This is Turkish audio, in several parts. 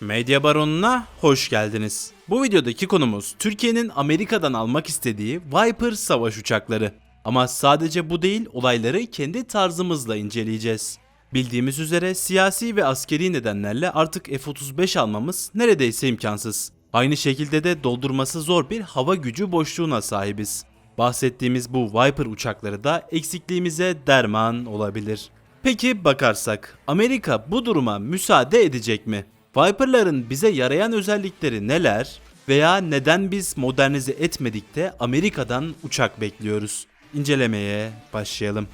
Medya Baronu'na hoş geldiniz. Bu videodaki konumuz Türkiye'nin Amerika'dan almak istediği Viper savaş uçakları. Ama sadece bu değil, olayları kendi tarzımızla inceleyeceğiz. Bildiğimiz üzere siyasi ve askeri nedenlerle artık F-35 almamız neredeyse imkansız. Aynı şekilde de doldurması zor bir hava gücü boşluğuna sahibiz. Bahsettiğimiz bu Viper uçakları da eksikliğimize derman olabilir. Peki bakarsak Amerika bu duruma müsaade edecek mi? Viper'ların bize yarayan özellikleri neler veya neden biz modernize etmedik de Amerika'dan uçak bekliyoruz? İncelemeye başlayalım.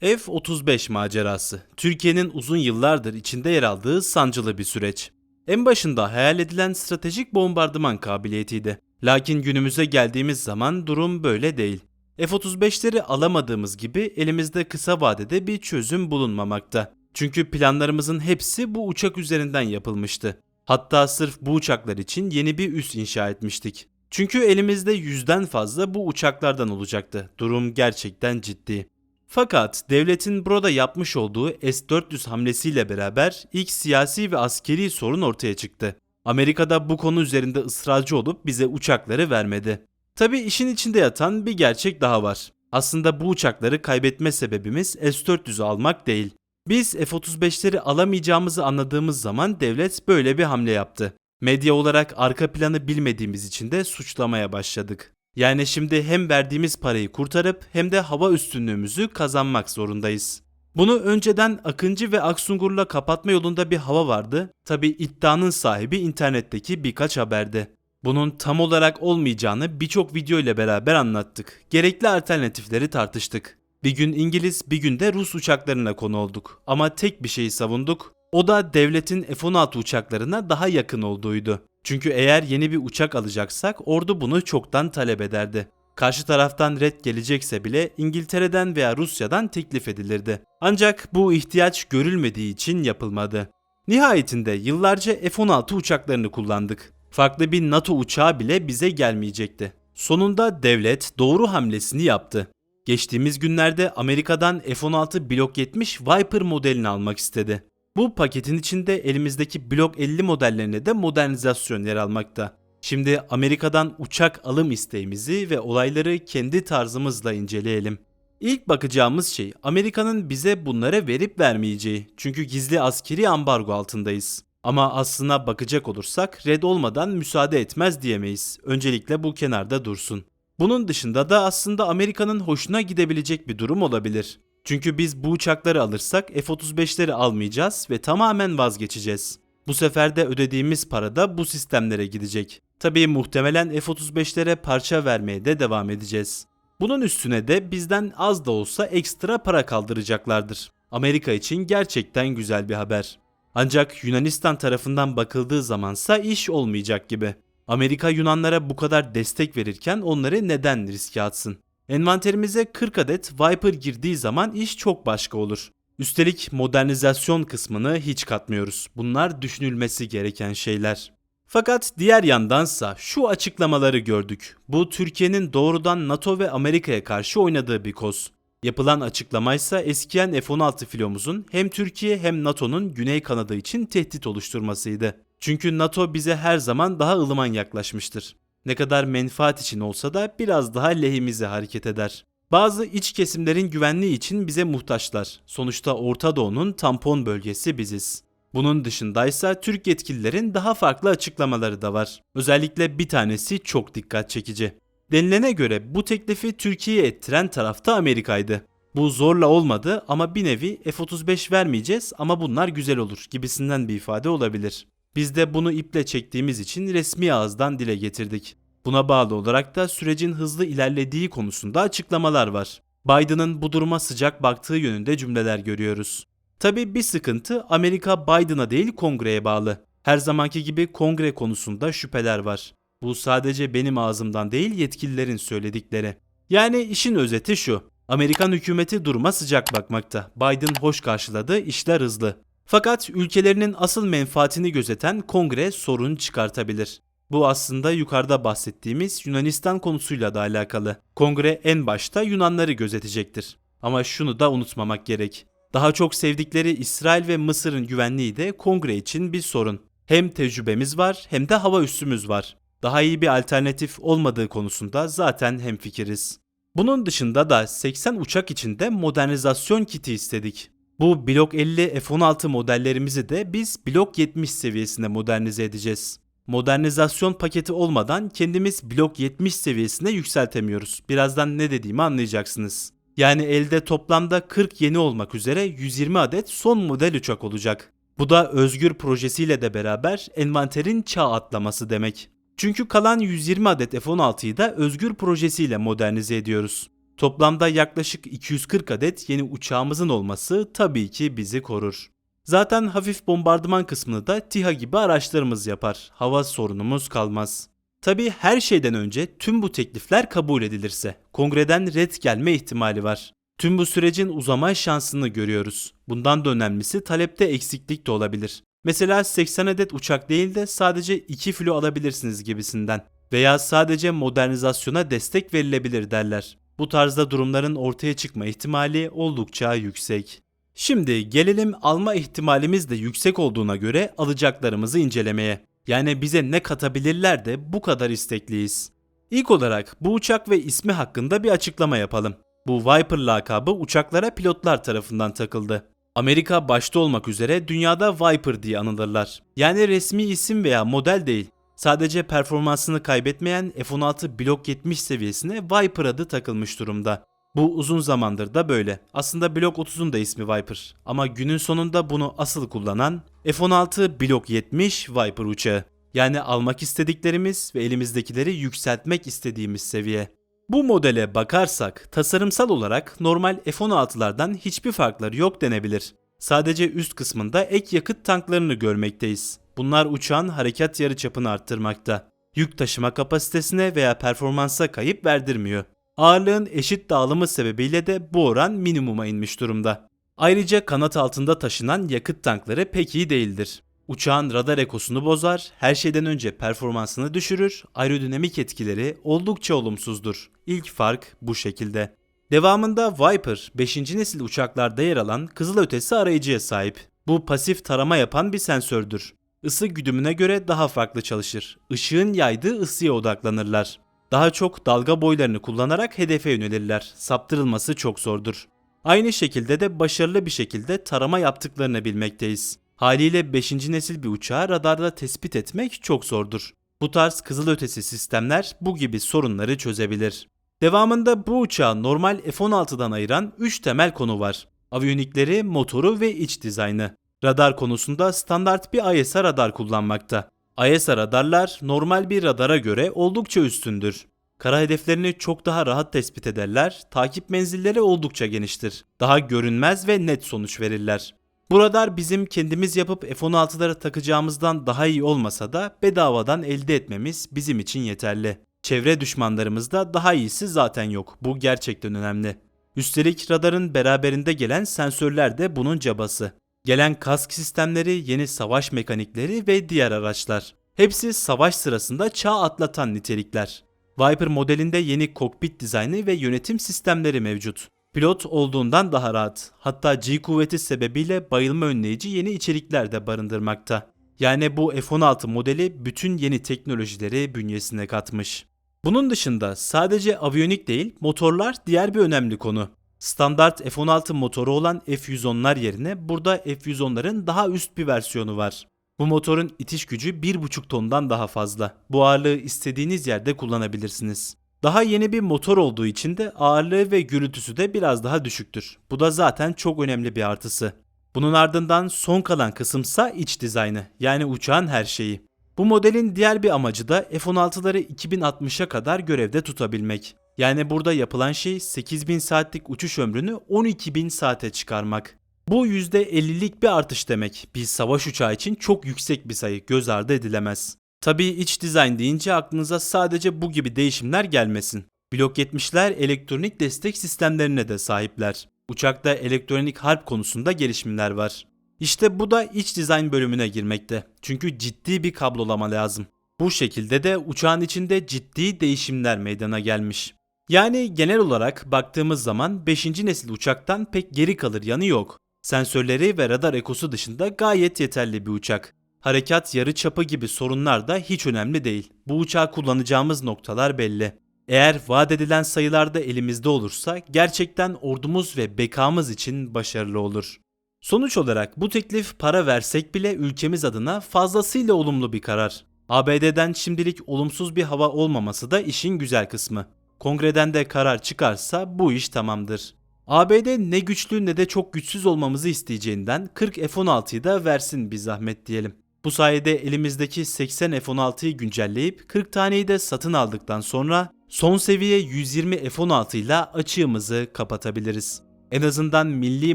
F-35 macerası. Türkiye'nin uzun yıllardır içinde yer aldığı sancılı bir süreç. En başında hayal edilen stratejik bombardıman kabiliyetiydi. Lakin günümüze geldiğimiz zaman durum böyle değil. F-35'leri alamadığımız gibi elimizde kısa vadede bir çözüm bulunmamakta. Çünkü planlarımızın hepsi bu uçak üzerinden yapılmıştı. Hatta sırf bu uçaklar için yeni bir üs inşa etmiştik. Çünkü elimizde yüzden fazla bu uçaklardan olacaktı. Durum gerçekten ciddi. Fakat devletin burada yapmış olduğu S-400 hamlesiyle beraber ilk siyasi ve askeri sorun ortaya çıktı. Amerika'da bu konu üzerinde ısrarcı olup bize uçakları vermedi. Tabi işin içinde yatan bir gerçek daha var. Aslında bu uçakları kaybetme sebebimiz S-400'ü almak değil. Biz F-35'leri alamayacağımızı anladığımız zaman devlet böyle bir hamle yaptı. Medya olarak arka planı bilmediğimiz için de suçlamaya başladık. Yani şimdi hem verdiğimiz parayı kurtarıp hem de hava üstünlüğümüzü kazanmak zorundayız. Bunu önceden Akıncı ve Aksungur'la kapatma yolunda bir hava vardı. Tabi iddianın sahibi internetteki birkaç haberde. Bunun tam olarak olmayacağını birçok video ile beraber anlattık. Gerekli alternatifleri tartıştık. Bir gün İngiliz, bir gün de Rus uçaklarına konu olduk. Ama tek bir şeyi savunduk. O da devletin F-16 uçaklarına daha yakın olduğuydu. Çünkü eğer yeni bir uçak alacaksak ordu bunu çoktan talep ederdi. Karşı taraftan red gelecekse bile İngiltere'den veya Rusya'dan teklif edilirdi. Ancak bu ihtiyaç görülmediği için yapılmadı. Nihayetinde yıllarca F-16 uçaklarını kullandık. Farklı bir NATO uçağı bile bize gelmeyecekti. Sonunda devlet doğru hamlesini yaptı. Geçtiğimiz günlerde Amerika'dan F-16 Block 70 Viper modelini almak istedi. Bu paketin içinde elimizdeki Block 50 modellerine de modernizasyon yer almakta. Şimdi Amerika'dan uçak alım isteğimizi ve olayları kendi tarzımızla inceleyelim. İlk bakacağımız şey Amerika'nın bize bunları verip vermeyeceği. Çünkü gizli askeri ambargo altındayız. Ama aslına bakacak olursak red olmadan müsaade etmez diyemeyiz. Öncelikle bu kenarda dursun. Bunun dışında da aslında Amerika'nın hoşuna gidebilecek bir durum olabilir. Çünkü biz bu uçakları alırsak F-35'leri almayacağız ve tamamen vazgeçeceğiz. Bu sefer de ödediğimiz para da bu sistemlere gidecek. Tabii muhtemelen F-35'lere parça vermeye de devam edeceğiz. Bunun üstüne de bizden az da olsa ekstra para kaldıracaklardır. Amerika için gerçekten güzel bir haber. Ancak Yunanistan tarafından bakıldığı zamansa iş olmayacak gibi. Amerika Yunanlara bu kadar destek verirken onları neden riske atsın? Envanterimize 40 adet Viper girdiği zaman iş çok başka olur. Üstelik modernizasyon kısmını hiç katmıyoruz. Bunlar düşünülmesi gereken şeyler. Fakat diğer yandansa şu açıklamaları gördük. Bu Türkiye'nin doğrudan NATO ve Amerika'ya karşı oynadığı bir koz. Yapılan açıklamaysa eskiyen F-16 filomuzun hem Türkiye hem NATO'nun Güney kanadı için tehdit oluşturmasıydı. Çünkü NATO bize her zaman daha ılıman yaklaşmıştır. Ne kadar menfaat için olsa da biraz daha lehimize hareket eder. Bazı iç kesimlerin güvenliği için bize muhtaçlar. Sonuçta Orta Doğu'nun tampon bölgesi biziz. Bunun dışındaysa Türk yetkililerin daha farklı açıklamaları da var. Özellikle bir tanesi çok dikkat çekici. Denilene göre bu teklifi Türkiye'ye ettiren tarafta Amerika'ydı. Bu zorla olmadı ama bir nevi F-35 vermeyeceğiz ama bunlar güzel olur gibisinden bir ifade olabilir. Biz de bunu iple çektiğimiz için resmi ağızdan dile getirdik. Buna bağlı olarak da sürecin hızlı ilerlediği konusunda açıklamalar var. Biden'ın bu duruma sıcak baktığı yönünde cümleler görüyoruz. Tabi bir sıkıntı Amerika Biden'a değil kongreye bağlı. Her zamanki gibi kongre konusunda şüpheler var. Bu sadece benim ağzımdan değil yetkililerin söyledikleri. Yani işin özeti şu. Amerikan hükümeti duruma sıcak bakmakta. Biden hoş karşıladı, işler hızlı. Fakat ülkelerinin asıl menfaatini gözeten kongre sorun çıkartabilir. Bu aslında yukarıda bahsettiğimiz Yunanistan konusuyla da alakalı. Kongre en başta Yunanları gözetecektir. Ama şunu da unutmamak gerek. Daha çok sevdikleri İsrail ve Mısır'ın güvenliği de kongre için bir sorun. Hem tecrübemiz var hem de hava üssümüz var. Daha iyi bir alternatif olmadığı konusunda zaten hemfikiriz. Bunun dışında da 80 uçak içinde modernizasyon kiti istedik. Bu Blok 50 F-16 modellerimizi de biz Blok 70 seviyesine modernize edeceğiz. Modernizasyon paketi olmadan kendimiz Blok 70 seviyesine yükseltemiyoruz. Birazdan ne dediğimi anlayacaksınız. Yani elde toplamda 40 yeni olmak üzere 120 adet son model uçak olacak. Bu da Özgür projesiyle de beraber envanterin çağ atlaması demek. Çünkü kalan 120 adet F-16'yı da Özgür projesiyle modernize ediyoruz. Toplamda yaklaşık 240 adet yeni uçağımızın olması tabii ki bizi korur. Zaten hafif bombardıman kısmını da TİHA gibi araçlarımız yapar. Hava sorunumuz kalmaz. Tabii her şeyden önce tüm bu teklifler kabul edilirse kongreden red gelme ihtimali var. Tüm bu sürecin uzama şansını görüyoruz. Bundan da önemlisi talepte eksiklik de olabilir. Mesela 80 adet uçak değil de sadece 2 filo alabilirsiniz gibisinden. Veya sadece modernizasyona destek verilebilir derler. Bu tarzda durumların ortaya çıkma ihtimali oldukça yüksek. Şimdi gelelim alma ihtimalimiz de yüksek olduğuna göre alacaklarımızı incelemeye. Yani bize ne katabilirler de bu kadar istekliyiz. İlk olarak bu uçak ve ismi hakkında bir açıklama yapalım. Bu Viper lakabı uçaklara pilotlar tarafından takıldı. Amerika başta olmak üzere dünyada Viper diye anılırlar. Yani resmi isim veya model değil. Sadece performansını kaybetmeyen F-16 Block 70 seviyesine Viper adı takılmış durumda. Bu uzun zamandır da böyle. Aslında Block 30'un da ismi Viper. Ama günün sonunda bunu asıl kullanan F-16 Block 70 Viper uçağı. Yani almak istediklerimiz ve elimizdekileri yükseltmek istediğimiz seviye. Bu modele bakarsak tasarımsal olarak normal F-16'lardan hiçbir farkları yok denebilir. Sadece üst kısmında ek yakıt tanklarını görmekteyiz. Bunlar uçağın harekat yarıçapını arttırmakta. Yük taşıma kapasitesine veya performansa kayıp verdirmiyor. Ağırlığın eşit dağılımı sebebiyle de bu oran minimuma inmiş durumda. Ayrıca kanat altında taşınan yakıt tankları pek iyi değildir. Uçağın radar ekosunu bozar, her şeyden önce performansını düşürür, aerodinamik etkileri oldukça olumsuzdur. İlk fark bu şekilde. Devamında Viper 5. nesil uçaklarda yer alan kızılötesi arayıcıya sahip. Bu pasif tarama yapan bir sensördür. Isı güdümüne göre daha farklı çalışır. Işığın yaydığı ısıya odaklanırlar. Daha çok dalga boylarını kullanarak hedefe yönelirler. Saptırılması çok zordur. Aynı şekilde de başarılı bir şekilde tarama yaptıklarını bilmekteyiz. Haliyle 5. nesil bir uçağı radarda tespit etmek çok zordur. Bu tarz kızılötesi sistemler bu gibi sorunları çözebilir. Devamında bu uçağı normal F-16'dan ayıran 3 temel konu var. Aviyonikleri, motoru ve iç dizaynı. Radar konusunda standart bir ISA radar kullanmakta. ISA radarlar normal bir radara göre oldukça üstündür. Kara hedeflerini çok daha rahat tespit ederler, takip menzilleri oldukça geniştir. Daha görünmez ve net sonuç verirler. Bu radar bizim kendimiz yapıp F-16'lara takacağımızdan daha iyi olmasa da bedavadan elde etmemiz bizim için yeterli. Çevre düşmanlarımızda daha iyisi zaten yok. Bu gerçekten önemli. Üstelik radarın beraberinde gelen sensörler de bunun cabası. Gelen kask sistemleri, yeni savaş mekanikleri ve diğer araçlar. Hepsi savaş sırasında çağ atlatan nitelikler. Viper modelinde yeni kokpit dizaynı ve yönetim sistemleri mevcut. Pilot olduğundan daha rahat. Hatta G kuvveti sebebiyle bayılma önleyici yeni içerikler de barındırmakta. Yani bu F-16 modeli bütün yeni teknolojileri bünyesine katmış. Bunun dışında sadece aviyonik değil, motorlar diğer bir önemli konu. Standart F-16 motoru olan F-110'lar yerine burada F-110'ların daha üst bir versiyonu var. Bu motorun itiş gücü 1,5 tondan daha fazla. Bu ağırlığı istediğiniz yerde kullanabilirsiniz. Daha yeni bir motor olduğu için de ağırlığı ve gürültüsü de biraz daha düşüktür. Bu da zaten çok önemli bir artısı. Bunun ardından son kalan kısımsa iç dizaynı yani uçağın her şeyi. Bu modelin diğer bir amacı da F-16'ları 2060'a kadar görevde tutabilmek. Yani burada yapılan şey 8000 saatlik uçuş ömrünü 12000 saate çıkarmak. Bu %50'lik bir artış demek. Bir savaş uçağı için çok yüksek bir sayı göz ardı edilemez. Tabii iç dizayn deyince aklınıza sadece bu gibi değişimler gelmesin. Blok 70'ler elektronik destek sistemlerine de sahipler. Uçakta elektronik harp konusunda gelişmeler var. İşte bu da iç dizayn bölümüne girmekte. Çünkü ciddi bir kablolama lazım. Bu şekilde de uçağın içinde ciddi değişimler meydana gelmiş. Yani genel olarak baktığımız zaman 5. nesil uçaktan pek geri kalır yanı yok. Sensörleri ve radar ekosu dışında gayet yeterli bir uçak. Harekat yarı çapı gibi sorunlar da hiç önemli değil. Bu uçağı kullanacağımız noktalar belli. Eğer vaat edilen sayılarda elimizde olursa gerçekten ordumuz ve bekamız için başarılı olur. Sonuç olarak bu teklif para versek bile ülkemiz adına fazlasıyla olumlu bir karar. ABD'den şimdilik olumsuz bir hava olmaması da işin güzel kısmı. Kongreden de karar çıkarsa bu iş tamamdır. ABD ne güçlü ne de çok güçsüz olmamızı isteyeceğinden 40 F-16'yı da versin bir zahmet diyelim. Bu sayede elimizdeki 80 F-16'yı güncelleyip 40 taneyi de satın aldıktan sonra son seviye 120 F-16 ile açığımızı kapatabiliriz. En azından milli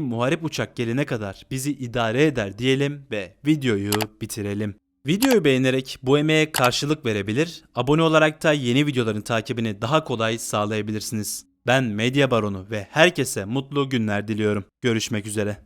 muharip uçak gelene kadar bizi idare eder diyelim ve videoyu bitirelim. Videoyu beğenerek bu emeğe karşılık verebilir, abone olarak da yeni videoların takibini daha kolay sağlayabilirsiniz. Ben Medya Baronu ve herkese mutlu günler diliyorum. Görüşmek üzere.